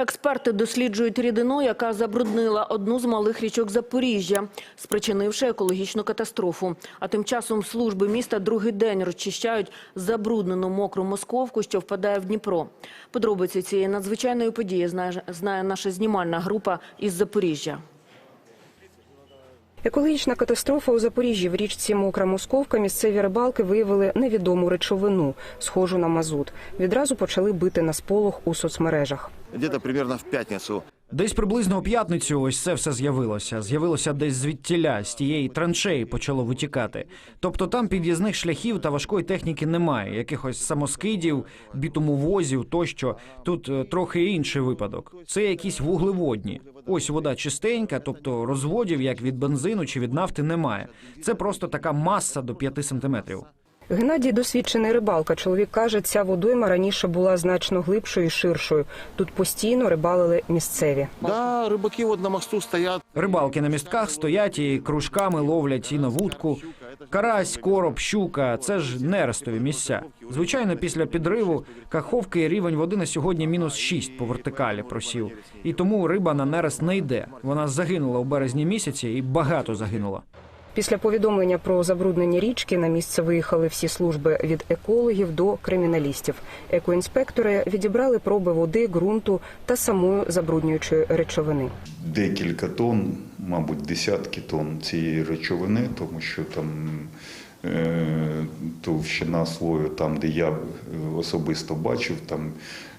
Експерти досліджують рідину, яка забруднила одну з малих річок Запоріжжя, спричинивши екологічну катастрофу. А тим часом служби міста другий день розчищають забруднену мокру московку, що впадає в Дніпро. Подробиці цієї надзвичайної події знає, наша знімальна група із Запоріжжя. Екологічна катастрофа у Запоріжжі в річці Мокра Московка місцеві рибалки виявили невідому речовину, схожу на мазут. Відразу почали бити на сполох у соцмережах. Десь приблизно в пятницу Десь приблизно у п'ятницю ось це все з'явилося. З'явилося десь звідтіля, з тієї траншеї почало витікати. Тобто там під'їзних шляхів та важкої техніки немає, якихось самоскидів, бітумовозів тощо. Тут е, трохи інший випадок. Це якісь вуглеводні. Ось вода чистенька, тобто розводів, як від бензину чи від нафти, немає. Це просто така маса до 5 сантиметрів. Геннадій досвідчений рибалка. Чоловік каже, ця водойма раніше була значно глибшою і ширшою. Тут постійно рибалили місцеві. Да, рыбаки вот на мосту стоят. Рибалки на містках стоять і кружками ловлять і на вудку. Карась, короб, щука це ж нерестові місця. Звичайно, після підриву каховки рівень води на сьогодні мінус 6 по вертикалі просів. І тому риба на нерест не йде. Вона загинула у березні місяці і багато загинула. Після повідомлення про забруднення річки на місце виїхали всі служби від екологів до криміналістів. Екоінспектори відібрали проби води, ґрунту та самої забруднюючої речовини. декілька тонн, мабуть, десятки тонн цієї речовини, тому що там товщина слою, там, де я е, особисто бачив, там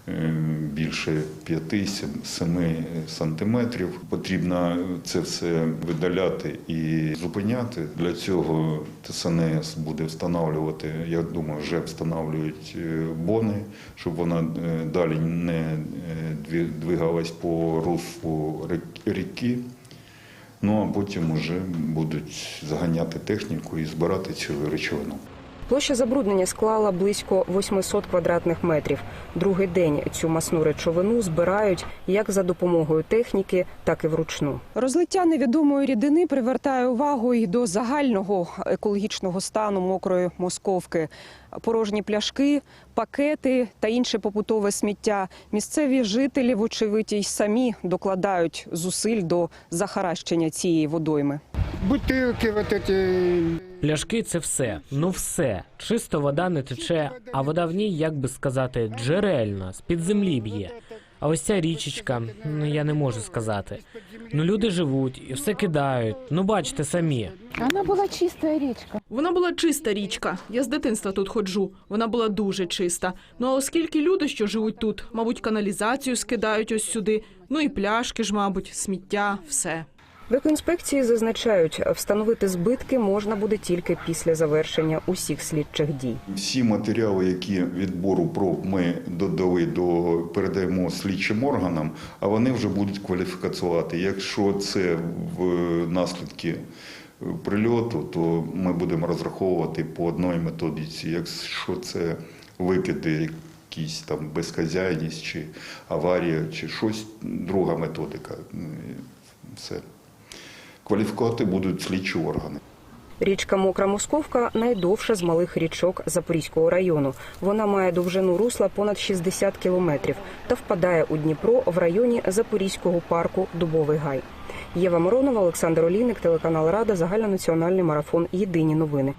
е, більше 5-7 сантиметрів. Потрібно це все видаляти і зупиняти. Для цього ТСНС буде встановлювати, я думаю, вже встановлюють е, бони, щоб вона е, далі не е, двигалась по руслу ріки. Ну а потім вже будуть заганяти техніку і збирати цю речовину. Площа забруднення склала близько 800 квадратних метрів. Другий день цю масну речовину збирають як за допомогою техніки, так і вручну. Розлиття невідомої рідини привертає увагу і до загального екологічного стану мокрої московки. Порожні пляшки, пакети та інше побутове сміття. Місцеві жителі, вочевидь, й самі докладають зусиль до захаращення цієї водойми бутылки вот эти. Пляшки це все. Ну все. Чисто вода не тече, а вода в ній, як би сказати, джерельна, з-під землі б'є. А ось ця річечка, ну я не можу сказати. Ну люди живуть і все кидають. Ну бачите самі. Она была чистая речка. Вона була чиста річка. Я з дитинства тут ходжу. Вона була дуже чиста. Ну а оскільки люди, що живуть тут, мабуть, каналізацію скидають ось сюди. Ну і пляшки ж, мабуть, сміття, все. В екоінспекції зазначають, встановити збитки можна буде тільки після завершення усіх слідчих дій. Всі матеріали, які відбору проб ми додали до передаємо слідчим органам, а вони вже будуть кваліфікувати. Якщо це в наслідки прильоту, то ми будемо розраховувати по одній методиці. Якщо це викиди, якісь там безхазяйність чи аварія, чи щось, друга методика. Все. Кваліфікувати будуть слідчі органи. Річка Мокра Московка найдовша з малих річок Запорізького району. Вона має довжину русла понад 60 кілометрів та впадає у Дніпро в районі Запорізького парку Дубовий Гай. Єва Моронова, Олександр Олійник, телеканал Рада, загальнонаціональний марафон. Єдині новини.